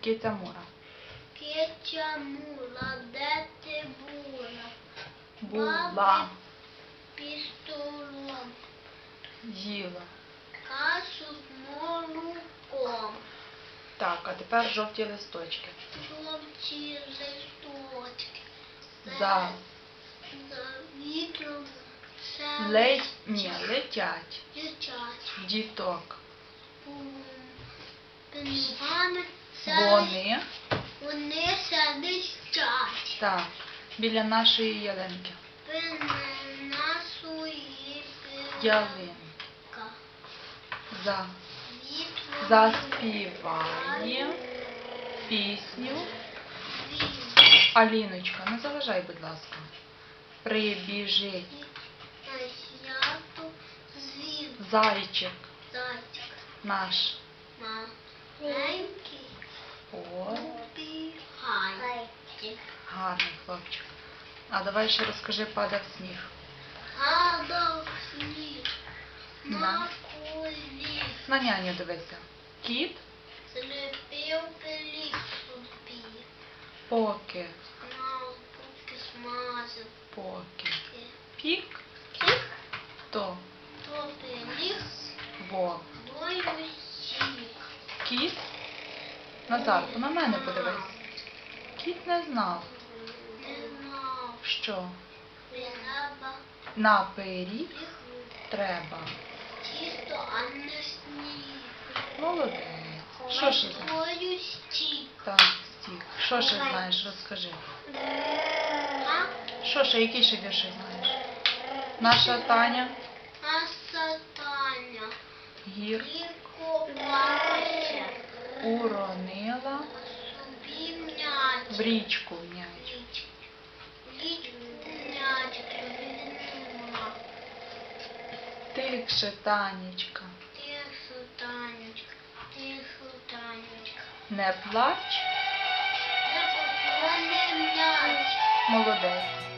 киця Мура. Киця мула, де ти була? Була, Пістолом, їла. кашу з молоком, Так, а тепер жовті листочки. жовті листочки. Це За За вітром це лей... Ні, летять. летять. Діток. Пенігани це Вони вони сидять. так, біля нашої ялинки. Нашої Ялинка. За заспіває пісню. Аліночка, не заважай, будь ласка. Прибіжить зайчик зайчик. наш. Маленький О, гарний хлопчик. А давай ще розкажи, падав сніг. Гадав сніг На. колі. На няню дивися. Кіт, Злепив пилік собі. поки, поки смазав. поки. Пік, Кік, то, то пилік бо. Назар, на мене подивись. Кіт не знав, Не знав, що треба на пиріг треба. тісто, а не сніг. Молодець. Що ще знаєш? Твою стік. Так, стік. Що ще знаєш? Розкажи. Що ще, які ще вірші знаєш? Наша Таня А сатаня. гір Гірко плаче. Уронила в річку м'яч. Тихше, Танечка, Тихо, Танечка. Тихо, Танечка. не плач, Не м'яч. молодець.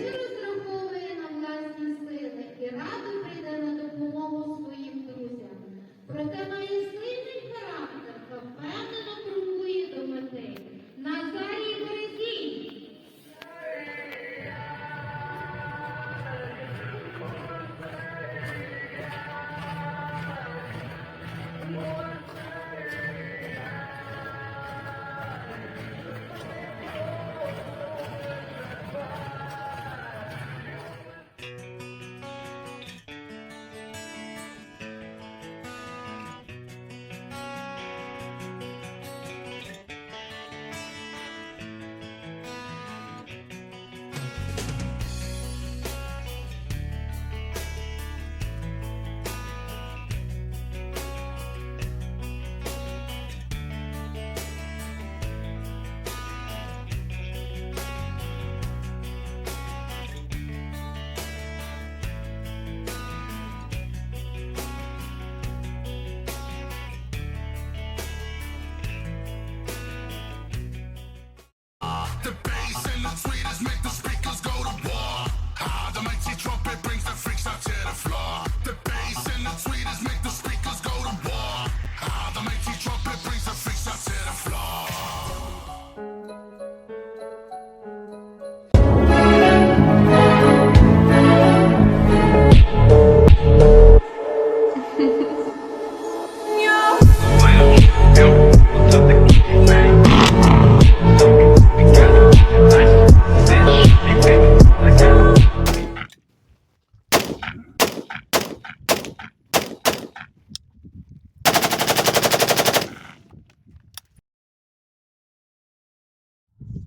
Cheers.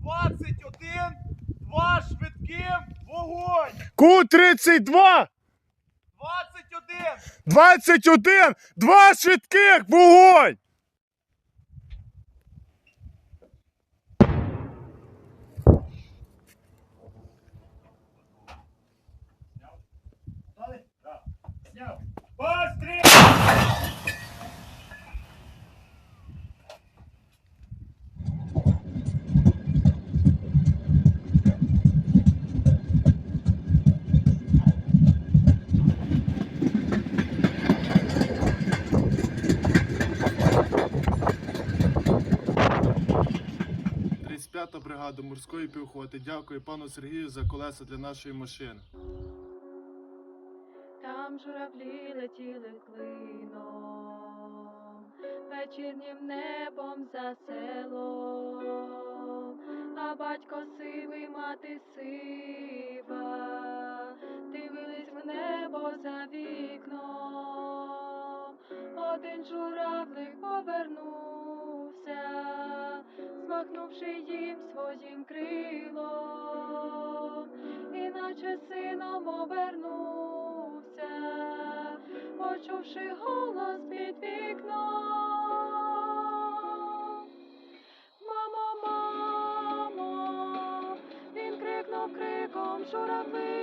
21, 2 швидким, вогонь. Ку-32. 21. 21, 2 швидких, вогонь. Бригаду морської піхоти. Дякую пану Сергію за колеса для нашої машини. Там журавлі летіли клином, вечірнім небом за селом, а батько сивий, мати сива, дивились в небо за вікном. Один журавлик повернувся, змахнувши їм своїм крилом, іначе сином обернувся, почувши голос під вікном. Мамо, мамо, він крикнув криком журавлиним.